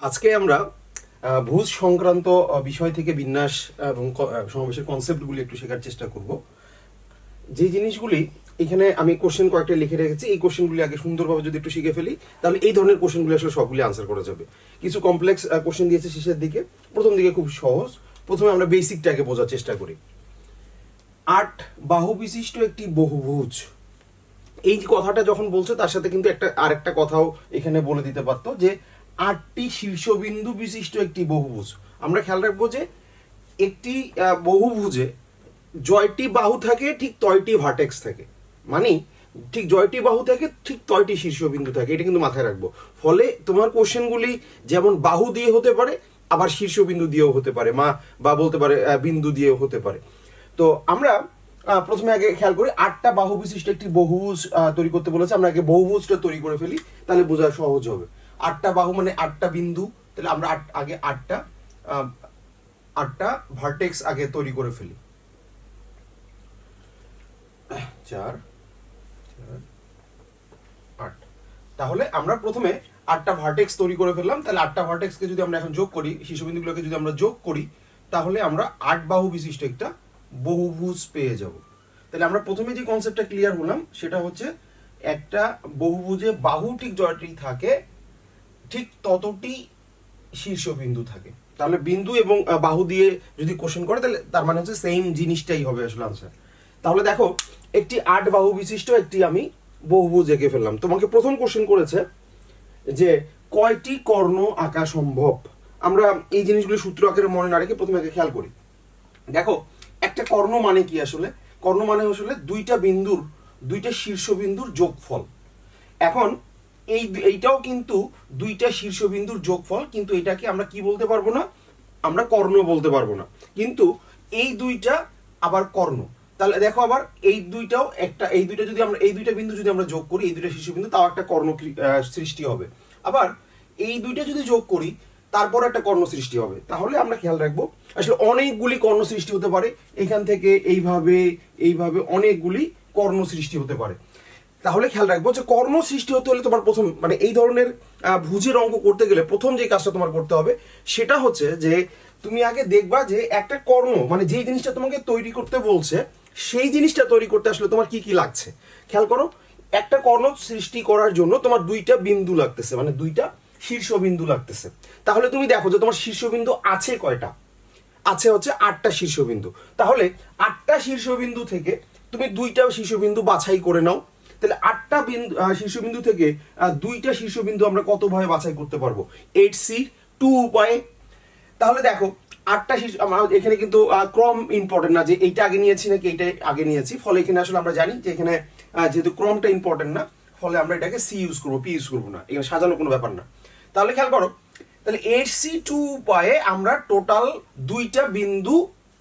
আজকে আমরা ভুজ সংক্রান্ত বিষয় থেকে বিন্যাস এবং সমাবেশের কনসেপ্টগুলি একটু শেখার চেষ্টা করব। যে জিনিসগুলি, এখানে আমি কোশ্চেন কয়েকটা লিখে রেখেছি, এই কোশ্চেনগুলি আগে সুন্দরভাবে যদি একটু শিখে ফেলি, তাহলে এই ধরনের কোশ্চেনগুলি আসলে সবগুলি আনসার করা যাবে। কিছু কমপ্লেক্স কোশ্চেন দিয়েছে শেষের দিকে। প্রথম দিকে খুব সহজ। প্রথমে আমরা বেসিকটাকে বোঝার চেষ্টা করি। আট বাহু বিশিষ্ট একটি বহুভুজ। এই কথাটা যখন বলছে, তার সাথে কিন্তু একটা, আরেকটা কথাও এখানে বলে দিতে পারতো যে আটটি শীর্ষবিন্দু বিশিষ্ট একটি বহুভুজ। আমরা খেয়াল রাখব যে একটি বহুভুজে জয়টি বাহু থাকে, ঠিক তয়টি ভার্টেক্স থাকে। মানে ঠিক জয়টি বাহু থাকে, ঠিক তয়টি শীর্ষবিন্দু থাকে, এটা কিন্তু মাথায় রাখব। ফলে তোমার কোশ্চেনগুলি যেমন বাহু দিয়ে হতে পারে, আবার শীর্ষবিন্দু দিয়েও হতে পারে, মা বা বলতে পারে বিন্দু দিয়েও হতে পারে। তো আমরা প্রথমে আগে খেয়াল করি, আটটা বাহু বিশিষ্ট একটি বহুভুজ তৈরি করতে বলেছে। আমরা আগে বহুভুজটা তৈরি করে ফেলি, তাহলে বোঝা সহজ হবে। আটটা বাহু মানে আটটা বিন্দু, তাহলে আমরা আগে আটটা আটটা ভার্টেক্স আগে তৈরি করে ফেলি। চার তাহলে আমরা প্রথমে আটটা ভার্টেক্স তৈরি করে ফেললাম, তাহলে আটটা ভার্টেক্সকে যদি আমরা এখন যোগ করি শীর্ষবিন্দুগুলোকে যদি আমরা যোগ করি, তাহলে আমরা আট বাহু বিশিষ্ট একটা বহুভুজ পেয়ে যাব। তাহলে আমরা প্রথমে যে কনসেপ্টটা ক্লিয়ার হলাম, সেটা হচ্ছে একটা বহুভুজে বাহু ঠিক জয়টি থাকে ঠিক ততটি শীর্ষবিন্দু থাকে। তাহলে বিন্দু এবং বাহু দিয়ে যদি কোশ্চেন করে, তাহলে তার মানে হচ্ছে সেম জিনিসটাই হবে আসলে আনসার তাহলে দেখো, একটি আট বাহু বিশিষ্ট একটি আমি বহুভুজ এঁকে ফেললাম। তোমাকে প্রথম কোশ্চেন করেছে যে কয়টি কর্ণ আঁকা সম্ভব? আমরা এই জিনিসগুলো সূত্র আকারে মনে না রেখে প্রথমে খেয়াল করি। দেখো, একটা কর্ণ মানে কি আসলে? কর্ণ মানে আসলে দুইটা বিন্দুর, দুইটা শীর্ষবিন্দুর যোগফল। এখন এই এইটাও কিন্তু দুইটা শীর্ষবিন্দুর যোগফল, কিন্তু এটাকে আমরা কি বলতে পারব না? আমরা কর্ণ বলতে পারব না। কিন্তু এই দুইটা আবার কর্ণ। তাহলে দেখো আবার এই দুইটাও একটা, এই দুইটা যদি আমরা এই দুইটা বিন্দু যদি আমরা যোগ করি, এই দুইটা শীর্ষবিন্দু, তাও একটা কর্ণ সৃষ্টি হবে। আবার এই দুইটা যদি যোগ করি তারপর একটা কর্ণ সৃষ্টি হবে। তাহলে আমরা খেয়াল রাখব, আসলে অনেকগুলি কর্ণ সৃষ্টি হতে পারে। এখান থেকে এইভাবে এইভাবে অনেকগুলি কর্ণ সৃষ্টি হতে পারে। তাহলে খেয়াল রাখব যে কর্ম সৃষ্টি হতে হলে তোমার প্রথম মানে এই ধরনের ভুজের অঙ্ক করতে গেলে প্রথম যে কাজটা তোমার করতে হবে, সেটা হচ্ছে যে তুমি আগে দেখবা যে একটা কর্ম মানে যেই জিনিসটা তোমাকে তৈরি করতে বলছে, সেই জিনিসটা তৈরি করতে আসলে তোমার কি কি লাগছে। খেয়াল করো, একটা কর্ণ সৃষ্টি করার জন্য তোমার দুইটা বিন্দু লাগতেছে মানে দুইটা শীর্ষবিন্দু লাগতেছে। তাহলে তুমি দেখো যে তোমার শীর্ষবিন্দু আছে কয়টা? আছে হচ্ছে আটটা শীর্ষবিন্দু। তাহলে আটটা শীর্ষবিন্দু থেকে তুমি দুইটা শীর্ষবিন্দু বাছাই করে নাও তাহলে আটটা বিন্দু শীর্ষবিন্দু থেকে দুইটা শীর্ষবিন্দু আমরা কতভাবে বাছাই করতে পারব? এইট সি টু উপায়ে তাহলে দেখো, আটটা শীর্ষ আমার এখানে কিন্তু ক্রম ইম্পর্টেন্ট না, যে এইটা আগে নিয়েছি নাকি এইটা আগে নিয়েছি। ফলে এখানে আসলে আমরা জানি যে এখানে যেহেতু ক্রমটা ইম্পর্টেন্ট না, ফলে আমরা এটাকে সি ইউজ করব পি ইউজ করব না। এখানে সাজানো কোনো ব্যাপার না। তাহলে খেয়াল করো, তাহলে এইট সি টু উপায়ে আমরা টোটাল দুইটা বিন্দু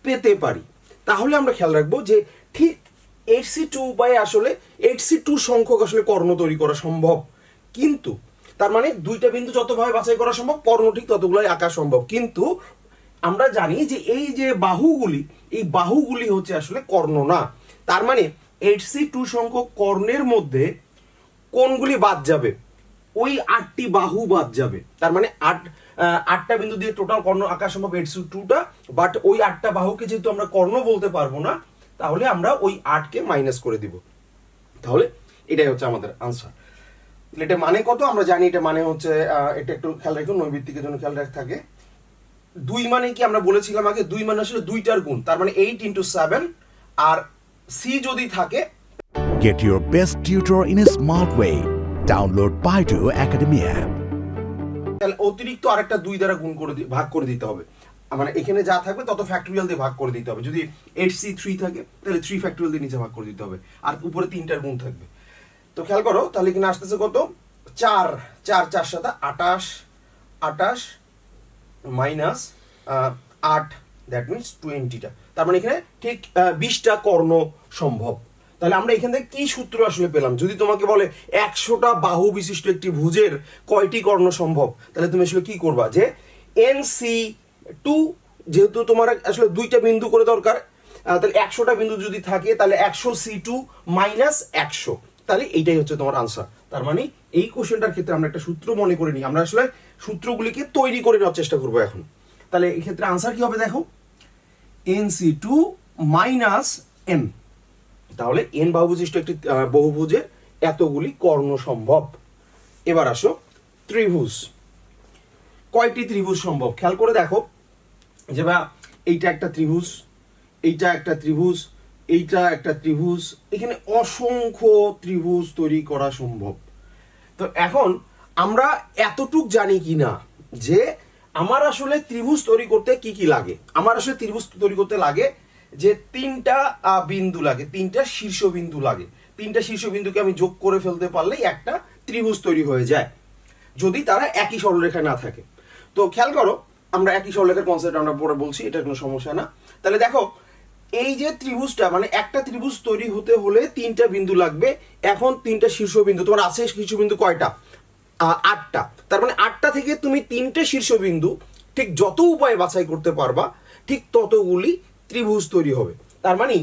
পেতে পারি। তাহলে আমরা খেয়াল রাখব যে ঠিক এইট সি টু উপায়ে আসলে এইট সি টু সংখ্যক আসলে কর্ণ তৈরি করা সম্ভব। কিন্তু তার মানে দুইটা বিন্দু যতভাবে বাছাই করা সম্ভব, কর্ণ ঠিক ততগুলোই আঁকা সম্ভব। কিন্তু আমরা জানি যে এই যে বাহুগুলি, এই বাহুগুলি হচ্ছে আসলে কর্ণ না। তার মানে এইট সি টু সংখ্যক কর্ণের মধ্যে কোনগুলি বাদ যাবে? ওই আটটি বাহু বাদ যাবে। তার মানে আট আটটা বিন্দু দিয়ে টোটাল কর্ণ আঁকা সম্ভব এইট সি টুটা বাট ওই আটটা বাহুকে যেহেতু আমরা কর্ণ বলতে পারব না তাহলে আমরা ওই আটকে মাইনাস করে দিব। তাহলে এটাই হচ্ছে আমাদের আনসার এটা মানে কত? আমরা জানি এটা মানে হচ্ছে এটা একটু খেয়াল রাখুন নৈবিত্তিকের জন্য খেয়াল রাখ থাকে। দুই মানে কি আমরা বলেছিলাম আগে? দুই মানে আসলে দুইটার গুণ তার মানে এইট ইন্টু সেভেন আর সি যদি থাকে Get your best tutor in a smart way. Download Baidu Academy app. তাহলে অতিরিক্ত আরেকটা দুই দ্বারা গুণ করে দি- ভাগ করে দিতে হবে। মানে এখানে যা থাকবে তত ফ্যাক্টরিয়াল দিয়ে ভাগ করে দিতে হবে। যদি এইট সি থ্রি থাকে, তাহলে থ্রি ফ্যাক্টরিয়াল দিয়ে নিচে ভাগ করে দিতে হবে। আর উপরে তিনটার গুণ থাকবে। তো খেয়াল করো, তাহলে এখানে আসতেছে কত? চার চার চার সাথে আটাশ আটাশ মাইনাস আট দ্যাট মিনস টোয়েন্টিটা তার মানে এখানে ঠিক বিশটা কর্ণ সম্ভব। তাহলে আমরা এখান থেকে কি সূত্র আসলে পেলাম? যদি তোমাকে বলে একশোটা বাহু বিশিষ্ট একটি ভুজের কয়টি কর্ণ সম্ভব? তাহলে তুমি আসলে কি করবা? যে এন সি টু, যেহেতু তোমার আসলে দুইটা বিন্দু করে দরকার তাহলে একশোটা বিন্দু যদি থাকে, তাহলে একশো সি টু মাইনাস একশো। তাহলে এইটাই হচ্ছে তোমার আনসার তার মানে এই কোশ্চেনটার ক্ষেত্রে আমরা একটা সূত্র মনে করে নিই। আমরা আসলে সূত্রগুলিকে তৈরি করে নেওয়ার চেষ্টা করব এখন। তাহলে এই ক্ষেত্রে আনসার কি হবে দেখো? N C two minus n তাহলে এন বাহুবিশিষ্ট একটি বহুভুজের এতগুলি কর্ণ সম্ভব। এবার আসো ত্রিভুজ। কয়টি ত্রিভুজ সম্ভব? খেয়াল করে দেখো। যে বা এইটা একটা ত্রিভুজ, এইটা একটা ত্রিভুজ, এইটা একটা ত্রিভুজ, এখানে অসংখ্য ত্রিভুজ তৈরি করা সম্ভব। তো এখন আমরা এতটুক জানি কি না যে আমার আসলে ত্রিভুজ তৈরি করতে কি কি লাগে? আমার আসলে ত্রিভুজ তৈরি করতে লাগে যে তিনটা বিন্দু লাগে, তিনটা শীর্ষবিন্দু লাগে। তিনটা শীর্ষবিন্দুকে আমি যোগ করে ফেলতে পারলেই একটা ত্রিভুজ তৈরি হয়ে যায়, যদি তারা একই সরলরেখায় না থাকে। তো খেয়াল করো আমরা একই সরলরেখার কনসেপ্ট আমরা পরে বলছি এটা কোনো সমস্যা না। তাহলে দেখো, এই যে ত্রিভুজটা মানে একটা ত্রিভুজ তৈরি হতে হলে তিনটা বিন্দু লাগবে, এখন তিনটা শীর্ষবিন্দু, তোমার আছে শীর্ষবিন্দু কয়টা? আটটা। তার মানে আটটা থেকে তুমি তিনটে শীর্ষবিন্দু, ঠিক যত উপায়ে বাছাই করতে পারবা, ঠিক ততগুলি ত্রিভুজ তৈরি হবে। তার মানে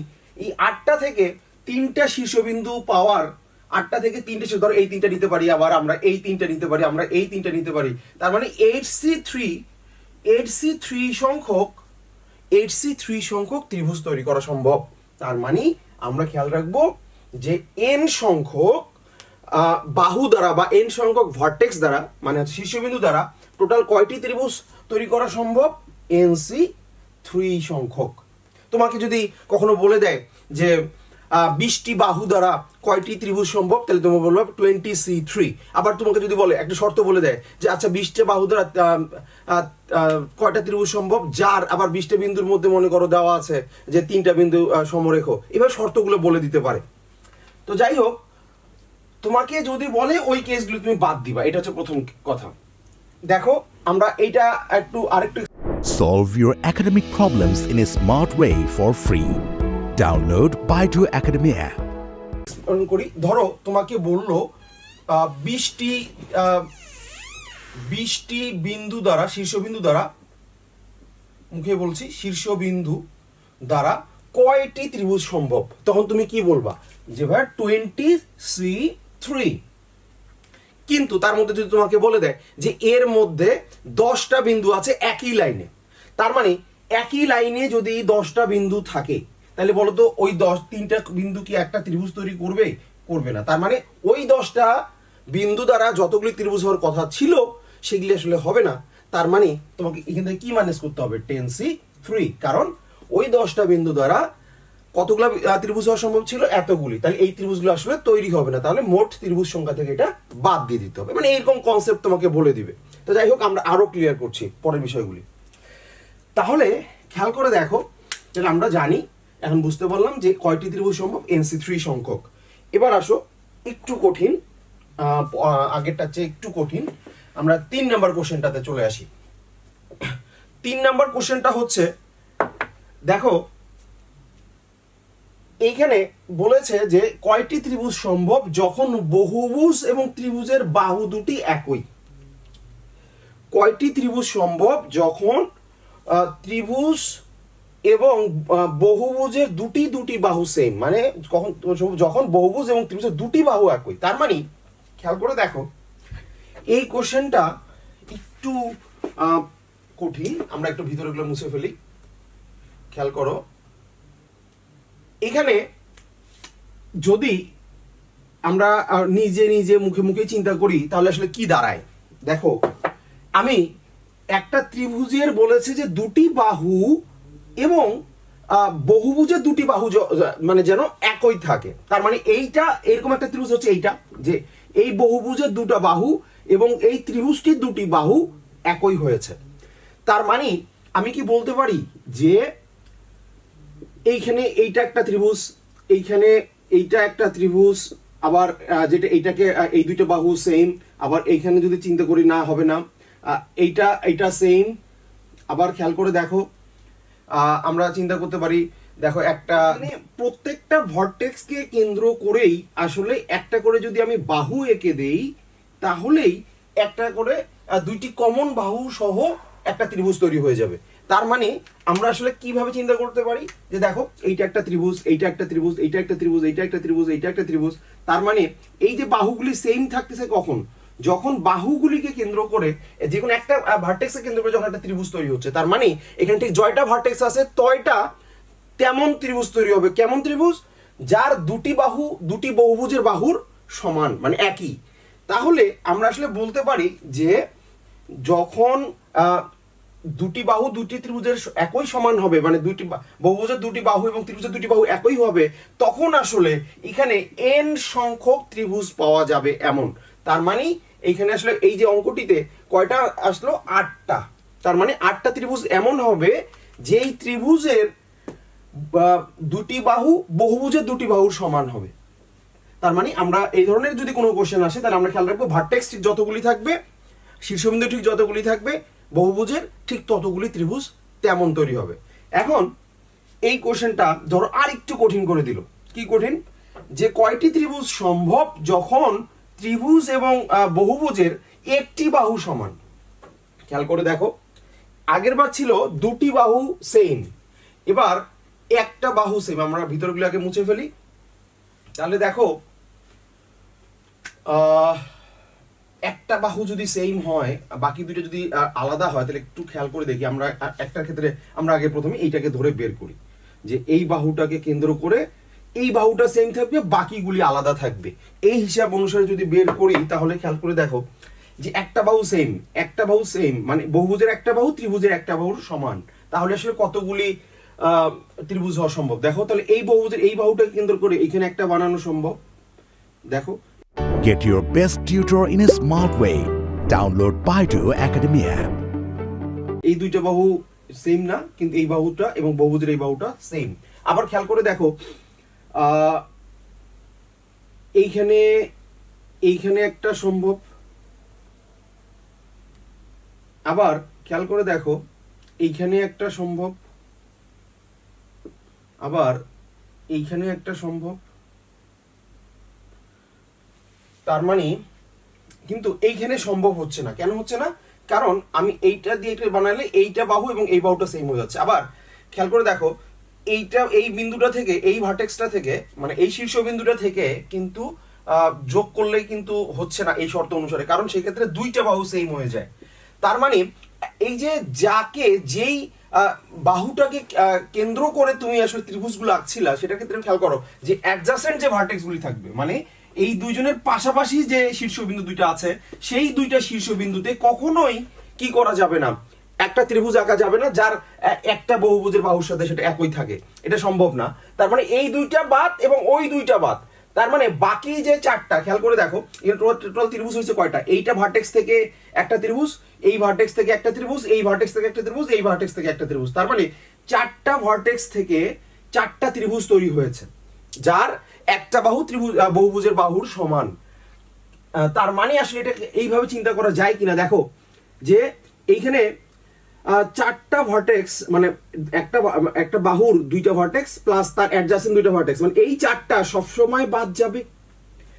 এই আটটা থেকে তিনটা শীর্ষবিন্দু পাওয়ার, আটটা থেকে তিনটে ধরো এই তিনটা নিতে পারি আবার আমরা, এই তিনটা নিতে পারি, আমরা এই তিনটা নিতে পারি। তার মানে eight C three eight C three সংখ্যক এইট সি থ্রি সংখ্যক ত্রিভুজ তৈরি করা সম্ভব। তার মানে আমরা খেয়াল রাখব যে এন সংখ্যক বাহু দ্বারা বা এন সংখ্যক ভার্টেক্স দ্বারা মানে শীর্ষবিন্দু দ্বারা টোটাল কয়টি ত্রিভুজ তৈরি করা সম্ভব? এন সি থ্রি সংখ্যক। তোমাকে যদি কখনো বলে দেয় যে বিশটি বাহু দ্বারা কয়টি ত্রিভুজ সম্ভব? তাহলে তুমি বলবে টোয়েন্টি সি থ্রি আবার তোমাকে যদি বলে, একটা শর্ত বলে দেয় যে আচ্ছা বিশটা বাহু দ্বারা কয়টা ত্রিভুজ সম্ভব? যার আবার বিশটা বিন্দুর মধ্যে মনে করো দেওয়া আছে যে, তিনটা বিন্দু সমরেখ। এবার শর্তগুলো বলে দিতে পারে। তো যাই হোক, তোমাকে যদি বলে ওই কেসগুলো তুমি বাদ দিবা, এটা হচ্ছে প্রথম কথা। দেখো, আমরা এইটা একটু আরেকটু Solve your academic problems in a smart way for free. Download Baidu Academia. স্মরণ করি। ধরো, তোমাকে বলল বিশটি বিশটি বিন্দু দ্বারা, শীর্ষবিন্দু দ্বারা, মুখে বলছি, শীর্ষবিন্দু দ্বারা কয়টি ত্রিভুজ সম্ভব? তখন তুমি কি বলবা? যে ভাই টোয়েন্টি সি থ্রি কিন্তু তার মধ্যে যদি তোমাকে বলে দেয় যে এর মধ্যে দশটা বিন্দু আছে একই লাইনে, তার মানে একই লাইনে যদি দশটা বিন্দু থাকে তাহলে বলো তো ওই দশ, তিনটা বিন্দু কি একটা ত্রিভুজ তৈরি করবে? করবে না। তার মানে ওই দশটা বিন্দু দ্বারা যতগুলি ত্রিভুজ হওয়ার কথা ছিল, সেগুলি আসলে হবে না। তার মানে তোমাকে এখান থেকে কি মাইনাস করতে হবে? টেন সি থ্রি কারণ ওই দশটা বিন্দু দ্বারা কতগুলো ত্রিভুজ হওয়া সম্ভব ছিল? এতগুলি। তাহলে এই ত্রিভুজগুলো আসলে তৈরি হবে না। তাহলে মোট ত্রিভুজ সংখ্যা থেকে এটা বাদ দিয়ে দিতে হবে। মানে এরকম কনসেপ্ট তোমাকে বলে দিবে। তো যাই হোক, আমরা আরও ক্লিয়ার করছি পরের বিষয়গুলি। তাহলে খেয়াল করে দেখো তাহলে আমরা জানি এখন বুঝতে পারলাম যে কয়টি ত্রিভুজ সম্ভব? এনসি থ্রি সংখ্যক। এবার আসো, একটু কঠিন আগেরটার চেয়ে একটু কঠিন। আমরা তিন নাম্বার কোশ্চেনটাতে চলে আসি। তিন নাম্বার কোশ্চেনটা হচ্ছে, দেখো, এইখানে বলেছে যে কয়টি ত্রিভুজ সম্ভব যখন বহুভুজ এবং ত্রিভুজের বাহু দুটি একই? কয়টি ত্রিভুজ সম্ভব যখন ত্রিভুজ এবং বহুভুজের দুটি দুটি বাহু সেম মানে কখন যখন বহুভুজ এবং ত্রিভুজের দুটি বাহু একই। তার মানে খেয়াল করে দেখো, এই কোশ্চেনটা একটু কঠিন। আমরা একটু ভিতরেগুলো মুছে ফেলি। খেয়াল করো। এখানে যদি আমরা নিজে নিজে মুখে মুখে চিন্তা করি, তাহলে আসলে কি দাঁড়ায়? দেখো, আমি একটা ত্রিভুজের বলেছে যে দুটি বাহু এবং বহুভুজের দুটি বাহু মানে যেন একই থাকে। তার মানে এইটা, এরকম একটা ত্রিভুজ হচ্ছে এইটা, যে এই বহুভুজের দুটো বাহু এবং এই ত্রিভুজটির দুটি বাহু একই হয়েছে। তার মানে আমি কি বলতে পারি যে এইখানে এইটা একটা ত্রিভুজ, এইখানে এইটা একটা ত্রিভুজ, আবার যেটা এইটাকে এই দুইটা বাহু সেম আবার এইখানে যদি চিন্তা করি না, হবে না। এইটা এইটা সেম আবার খেয়াল করে দেখো আমরা চিন্তা করতে পারি, দেখো একটা মানে প্রত্যেকটা ভর্টেক্সকে কেন্দ্র করেই আসলে একটা করে যদি আমি বাহু এঁকে দেই, তাহলেই একটা করে দুইটি কমন বাহু সহ একটা ত্রিভুজ তৈরি হয়ে যাবে। তার মানে আমরা আসলে কীভাবে চিন্তা করতে পারি? যে দেখো, এইটা একটা ত্রিভুজ, এইটা একটা ত্রিভুজ, এইটা একটা ত্রিভুজ, এইটা একটা ত্রিভুজ, এইটা একটা ত্রিভুজ। তার মানে এই যে বাহুগুলি সেম থাকতেছে কখন? যখন বাহুগুলিকে কেন্দ্র করে যে কোনো একটা ভার্টেক্সকে কেন্দ্র করে যখন একটা ত্রিভুজ তৈরি হচ্ছে, তার মানে এখানে ঠিক জয়টা ভার্টেক্স আছে, তয়টা তেমন ত্রিভুজ তৈরি হবে। কেমন ত্রিভুজ? যার দুটি বাহু, দুটি বহুভুজের বাহুর সমান মানে একই। তাহলে আমরা আসলে বলতে পারি যে যখন দুটি বাহু দুটি ত্রিভুজের একই সমান হবে মানে দুটি বহুভুজের দুটি বাহু এবং ত্রিভুজের দুটি বাহু একই হবে, তখন আসলে এখানে এন সংখ্যক ত্রিভুজ পাওয়া যাবে এমন। তার মানে এইখানে আসলে এই যে অঙ্কটিতে কয়টা আসলো? আটটা। তার মানে আটটা ত্রিভুজ এমন হবে, যেই ত্রিভুজের দুটি বাহু বহুভুজের দুটি বাহুর সমান হবে। তার মানে আমরা এই ধরনের যদি কোনো কোশ্চেন আসে, তাহলে আমরা খেয়াল রাখব ভার্টেক্স ঠিক যতগুলি থাকবে, শীর্ষবিন্দু ঠিক যতগুলি থাকবে, বহুভুজের ঠিক ততগুলি ত্রিভুজ তেমন তৈরি হবে। এখন এই কোশ্চেনটা ধরো আর একটু কঠিন করে দিল। কি কঠিন? যে কয়টি ত্রিভুজ সম্ভব যখন ত্রিভুজ এবং বহুভুজের একটি বাহু সমান। খেয়াল করে দেখো, আগের বার ছিল দুটি বাহু সেম এবার একটা বাহু সেম আমরা ভিতরগুলোকে মুছে ফেলি। তাহলে দেখো একটা বাহু যদি সেম হয়, বাকি দুটো যদি আলাদা হয়, তাহলে একটু খেয়াল করে দেখি, আমরা একটার ক্ষেত্রে আমরা আগে প্রথমে এইটাকে ধরে বের করি। যে এই বাহুটাকে কেন্দ্র করে এই বাহুটা সেম থাকবে বাকিগুলি আলাদা থাকবে। এই হিসাব অনুসারে যদি বের করি তাহলে খেয়াল করে দেখো যে একটা বাহু সেম একটা বাহু সেম মানে বহুভুজের একটা বাহু ত্রিভুজের একটা বাহুর সমান। তাহলে আসলে কতগুলি ত্রিভুজ হওয়া সম্ভব? দেখো তাহলে এই বহুভুজের এই বাহুটাকে কেন্দ্র করে এখানে একটা বানানো সম্ভব। দেখো। Get your best tutor in a smart way. Download Baidu Academy app. এই দুইটা বাহু সেম না কিন্তু এই বাহুটা এবং বহুভুজের এই বাহুটা সেম আবার খেয়াল করে দেখো এইখানে এইখানে একটা সম্ভব। আবার খেয়াল করে দেখো, এইখানে একটা সম্ভব। আবার এইখানে একটা সম্ভব। তার মানে কিন্তু এইখানে সম্ভব হচ্ছে না। কেন হচ্ছে না? কারণ আমি এইটা দিয়ে এটা বানালে এইটা বাহু এবং এই বাহুটা সেম হয়ে যাচ্ছে। আবার খেয়াল করে দেখো এইটা, এই বিন্দুটা থেকে, এই ভার্টেক্সটা থেকে মানে এই শীর্ষ বিন্দুটা থেকে কিন্তু যোগ করলেই কিন্তু হচ্ছে না এই শর্ত অনুসারে। কারণ সেক্ষেত্রে দুইটা বাহু সেম হয়ে যায়। তার মানে এই যে যাকে, যেই বাহুটাকে কেন্দ্র করে তুমি আসলে ত্রিভুজগুলো আঁকছিলা, সেটার ক্ষেত্রে খেয়াল করো যে অ্যাডজাসেন্ট যে ভার্টেক্সগুলি থাকবে মানে এই দুইজনের পাশাপাশি যে শীর্ষবিন্দু দুইটা আছে, সেই দুইটা শীর্ষবিন্দুতে কখনোই কি করা যাবে না। একটা ত্রিভুজ আঁকা যাবে না, যার একটা বহুভুজের বাহুর সাথে সেটা একই থাকে। এটা সম্ভব না। তার মানে এই দুইটা বাদ এবং ওই দুইটা বাদ। তার মানে বাকি যে চারটা, খেয়াল করে দেখো টোটাল ত্রিভুজ হয়েছে কয়টা? এইটা ভার্টেক্স থেকে একটা ত্রিভুজ, এই ভার্টেক্স থেকে একটা ত্রিভুজ, এই ভার্টেক্স থেকে একটা ত্রিভুজ, এই ভার্টেক্স থেকে একটা ত্রিভুজ। তার মানে চারটা ভার্টেক্স থেকে চারটা ত্রিভুজ তৈরি হয়েছে, যার একটা বাহু ত্রিভুজ বহুভুজের বাহুর সমান। তার মানে আসলে এটা এইভাবে চিন্তা করা যায় কিনা? দেখো, যে এইখানে চারটা ভার্টেক্স মানে একটা একটা বাহুর দুইটা ভার্টেক্স প্লাস তার অ্যাডজাসেন্ট দুইটা ভার্টেক্স মানে এই চারটা সবসময় বাদ যাবে।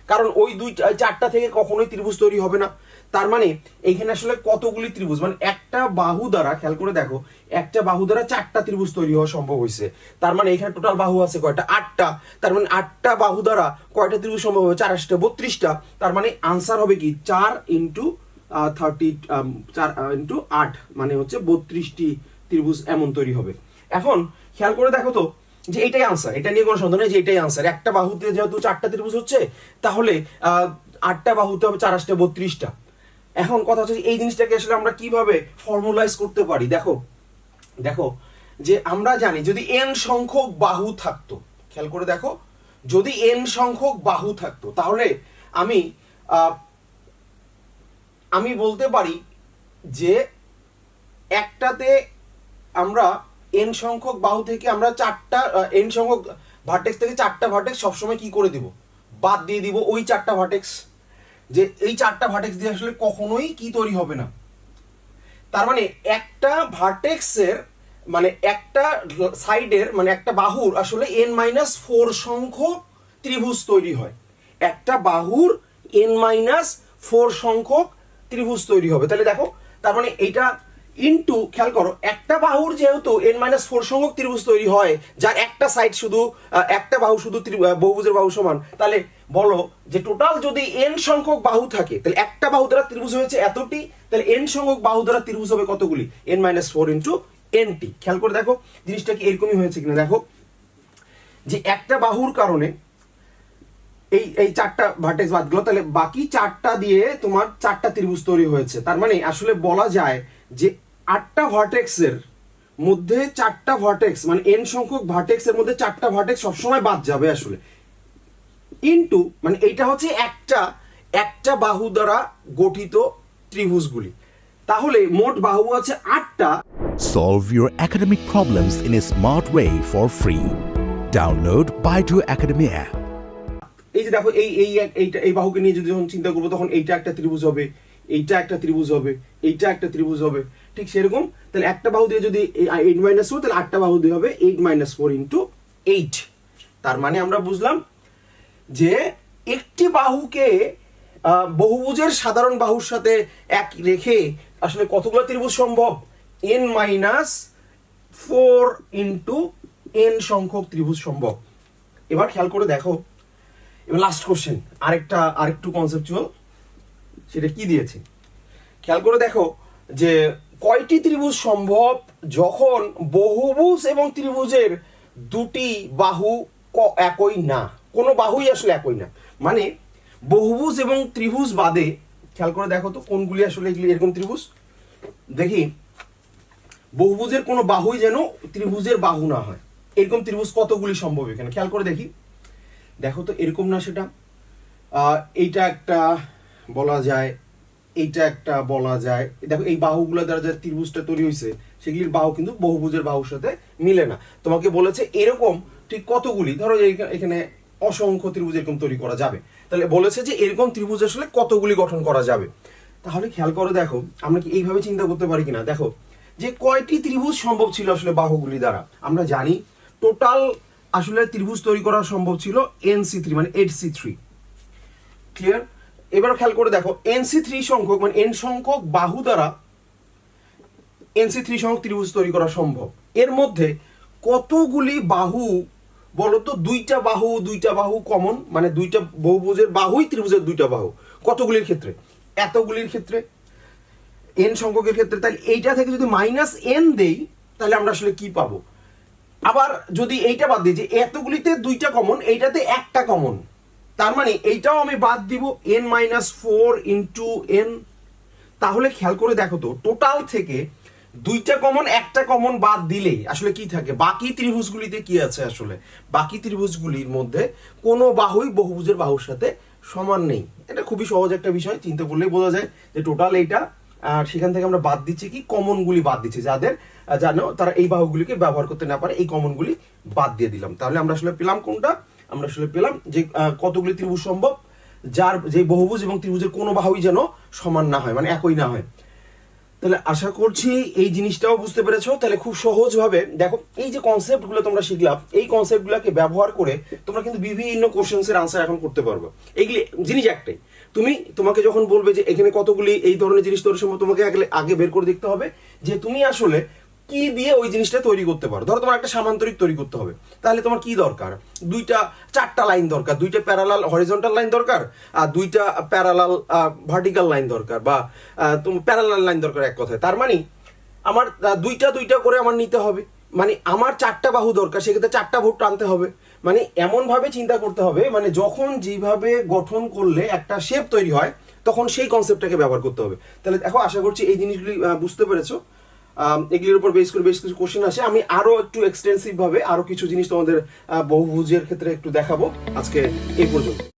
কারণ ওই দুই চারটা থেকে কখনোই ত্রিভুজ তৈরি হবে না। তার মানে এখানে আসলে কতগুলি ত্রিভুজ? মানে একটা বাহু দ্বারা, খেয়াল করে দেখো, একটা বাহু দ্বারা চারটা ত্রিভুজ তৈরি হওয়া সম্ভব হয়েছে। তার মানে এখানে টোটাল বাহু আছে কয়টা? আটটা। তার মানে আটটা বাহু দ্বারা কয়টা ত্রিভুজ সম্ভব হবে? চার আসটা বত্রিশটা। তার মানে আনসার হবে কি? চার ইন্টু থার্টি চার ইন্টু আট মানে হচ্ছে বত্রিশটি ত্রিভুজ এমন তৈরি হবে। এখন খেয়াল করে দেখো তো, যে এটাই আনসার এটা নিয়ে কোনো সন্দেহ নেই যে এটাই আনসার একটা বাহুতে যেহেতু চারটা ত্রিভুজ হচ্ছে, তাহলে আটটা বাহুতে হবে, চার আসটা বত্রিশটা। এখন কথা হচ্ছে এই জিনিসটাকে আসলে আমরা কীভাবে ফর্মুলাইজ করতে পারি? দেখো দেখো, যে আমরা জানি যদি এন সংখ্যক বাহু থাকতো, খেয়াল করে দেখো, যদি এন সংখ্যক বাহু থাকতো, তাহলে আমি আমি বলতে পারি যে একটাতে আমরা এন সংখ্যক বাহু থেকে আমরা চারটা এন সংখ্যক ভার্টেক্স থেকে চারটা ভার্টেক্স সবসময় কি করে দিব? বাদ দিয়ে দিব ওই চারটা ভার্টেক্স যে এই চারটা ভার্টেক্স দিয়ে আসলে কখনোই কি তৈরি হবে না। তার মানে একটা ভার্টেক্সের মানে একটা সাইডের মানে একটা বাহুর আসলে এন মাইনাস ফোর সংখ্যক ত্রিভুজ তৈরি হয়। একটা বাহুর এন মাইনাস ফোর সংখ্যক ত্রিভুজ তৈরি হবে। তাহলে দেখো, তার মানে এইটা ইনটু খেয়াল করো, একটা বাহুর যেহেতু এন মাইনাস ফোর সংখ্যক ত্রিভুজ তৈরি হয় যার একটা সাইড শুধু একটা বাহু শুধু বহুভুজের বাহু সমান, তাহলে বলো যে টোটাল যদি এন সংখ্যক বাহু থাকে, তাহলে একটা বাহু দ্বারা ত্রিভুজ হয়েছে এতটি, তাহলে এন সংখ্যক বাহু দ্বারা ত্রিভুজ হবে কতগুলি? N minus four into n টি খেয়াল করে দেখো, জিনিসটা কি এরকমই হয়েছে কিনা? দেখো, যে একটা বাহুর কারণে এই এই চারটা ভার্টেক্স বাদ গেলো, তাহলে বাকি চারটা দিয়ে তোমার চারটা ত্রিভুজ তৈরি হয়েছে তার মানে আসলে বলা যায় যে আটটা ভার্টেক্সের মধ্যে চারটা ভার্টেক্স মানে এন সংখ্যক ভার্টেক্সের মধ্যে চারটা ভার্টেক্স সবসময় বাদ যাবে আসলে ইনটু মানে এইটা হচ্ছে একটা একটা বাহু দ্বারা গঠিত ত্রিভুজগুলি তাহলে মোট বাহু আছে আটটা Solve your academic problems in a smart way for free. Download Baidu Academy app. এই যে দেখো, এই এই, এইটা, এই বাহুকে নিয়ে যদি যখন চিন্তা করব, তখন এইটা একটা ত্রিভুজ হবে, এইটা একটা ত্রিভুজ হবে, এইটা একটা ত্রিভুজ হবে। ঠিক সেরকম? তাহলে একটা বাহু দিয়ে যদি এইট মাইনাস ফোর তাহলে আটটা বাহু দিয়ে হবে eight minus four into eight তার মানে আমরা বুঝলাম যে একটি বাহুকে বহুভুজের সাধারণ বাহুর সাথে এক রেখে আসলে কতগুলো ত্রিভুজ সম্ভব? N minus four into n সংখ্যক ত্রিভুজ সম্ভব। এবার খেয়াল করে দেখো। এবার লাস্ট কোশ্চেন আরেকটা, আরেকটু কনসেপচুয়াল সেটা কি দিয়েছে? খেয়াল করে দেখো যে কয়টি ত্রিভুজ সম্ভব যখন বহুভুজ এবং ত্রিভুজের দুটি বাহু একই না? কোনো বাহুই আসলে একই না। মানে বহুভুজ এবং ত্রিভুজ বাদে, খেয়াল করে দেখো তো কোনগুলি আসলে এগুলি এরকম ত্রিভুজ। দেখি, বহুভুজের কোনো বাহুই যেন ত্রিভুজের বাহু না হয়। এরকম ত্রিভুজ কতগুলি সম্ভব এখানে? খেয়াল করে দেখি। দেখো তো, এরকম না সেটা এইটা একটা বলা যায়, এইটা একটা বলা যায়, দেখো এই বাহুগুলো দ্বারা যে ত্রিভুজটা তৈরি হয়েছে সেগুলির বাহু কিন্তু বহুভুজের বাহুর সাথে মিলে না। তোমাকে বলেছে এরকম ঠিক কতগুলি, ধরো এখানে অসংখ্য ত্রিভুজ এরকম তৈরি করা যাবে। তাহলে বলেছে যে এরকম ত্রিভুজ আসলে কতগুলি গঠন করা যাবে। তাহলে খেয়াল করে দেখো, আমরা কি এইভাবে চিন্তা করতে পারি কিনা? দেখো, যে কয়টি ত্রিভুজ সম্ভব ছিল আসলে বাহুগুলি দ্বারা? আমরা জানি, টোটাল আসলে ত্রিভুজ তৈরি করা সম্ভব ছিল এন সি থ্রি মানে এইট সি থ্রি ক্লিয়ার এবার খেয়াল করে দেখো এনসি থ্রি সংখ্যক মানে এন সংখ্যক বাহু দ্বারা এনসি থ্রি সংখ্যক ত্রিভুজ তৈরি করা সম্ভব। এর মধ্যে কতগুলি বাহু, বলতো দুইটা বাহু দুইটা বাহু কমন মানে দুইটা বহুভুজের বাহুই ত্রিভুজের দুইটা বাহু, কতগুলির ক্ষেত্রে? এতগুলির ক্ষেত্রে। এন সংখ্যকের ক্ষেত্রে তাহলে এইটা থেকে যদি মাইনাস এন দেই তাহলে আমরা আসলে কি পাবো? আবার যদি এইটা বাদ দিই যে এতগুলিতে দুইটা কমন এইটাতে একটা কমন তার মানে এইটাও আমি বাদ দিব n minus four into n তাহলে খেয়াল করে দেখো তো টোটাল থেকে দুইটা কমন একটা কমন বাদ দিলে আসলে কি থাকে? বাকি ত্রিভুজগুলিতে কি আছে আসলে? বাকি ত্রিভুজগুলির মধ্যে কোনো বাহুই বহুভুজের বাহুর সাথে সমান নেই। এটা খুবই সহজ একটা বিষয়, চিন্তা করলেই বোঝা যায় যে টোটাল এইটা, আর সেখান থেকে আমরা বাদ দিচ্ছি কি? কমনগুলি বাদ দিচ্ছি, যাদের জানো তারা এই বাহুগুলিকে ব্যবহার করতে না পারে, এই কমনগুলি বাদ দিয়ে দিলাম। তাহলে আমরা আসলে পেলাম কোনটা? আমরা আসলে পেলাম যে কতগুলি ত্রিভুজ সম্ভব, যার যে বহুভুজ এবং ত্রিভুজের কোনো বাহুই যেন সমান না হয় মানে একই না হয়। তাহলে আশা করছি এই জিনিসটাও বুঝতে পেরেছ। তাহলে খুব সহজভাবে, দেখো, এই যে কনসেপ্টগুলো তোমরা শিখলাম এই কনসেপ্টগুলোকে ব্যবহার করে তোমরা কিন্তু বিভিন্ন কোশ্চেন্সের আনসার এখন করতে পারবে। এইগুলি জিনিস একটাই। তুমি, তোমাকে যখন বলবে যে এখানে কতগুলি এই ধরনের জিনিস তৈরির সময় তোমাকে আগে বের করে দেখতে হবে যে তুমি আসলে কি দিয়ে ওই জিনিসটা তৈরি করতে পারো? ধরো তোমার একটা সামান্তরিক তৈরি করতে হবে। তাহলে তোমার কি দরকার? দুইটা, চারটা লাইন দরকার। দুইটা প্যারালাল হরিজন্টাল লাইন দরকার আর দুইটা প্যারালাল ভার্টিক্যাল লাইন দরকার বা তোমার প্যারালাল লাইন দরকার এক কথায়। তার মানে আমার দুইটা দুইটা করে আমার নিতে হবে। মানে আমার চারটা বাহু দরকার, সেক্ষেত্রে চারটা ভোট টানতে হবে। মানে এমন ভাবে চিন্তা করতে হবে মানে যখন যেভাবে গঠন করলে একটা শেপ তৈরি হয়, তখন সেই কনসেপ্টটাকে ব্যবহার করতে হবে। তাহলে দেখো, আশা করছি এই জিনিসগুলি বুঝতে পেরেছ। এগুলির উপর বেশ করে বেশ কিছু কোশ্চেন আসে। আমি আরও একটু এক্সটেন্সিভ ভাবে আরও কিছু জিনিস তোমাদের বহুভুজের ক্ষেত্রে একটু দেখাবো। আজকে এই পর্যন্ত।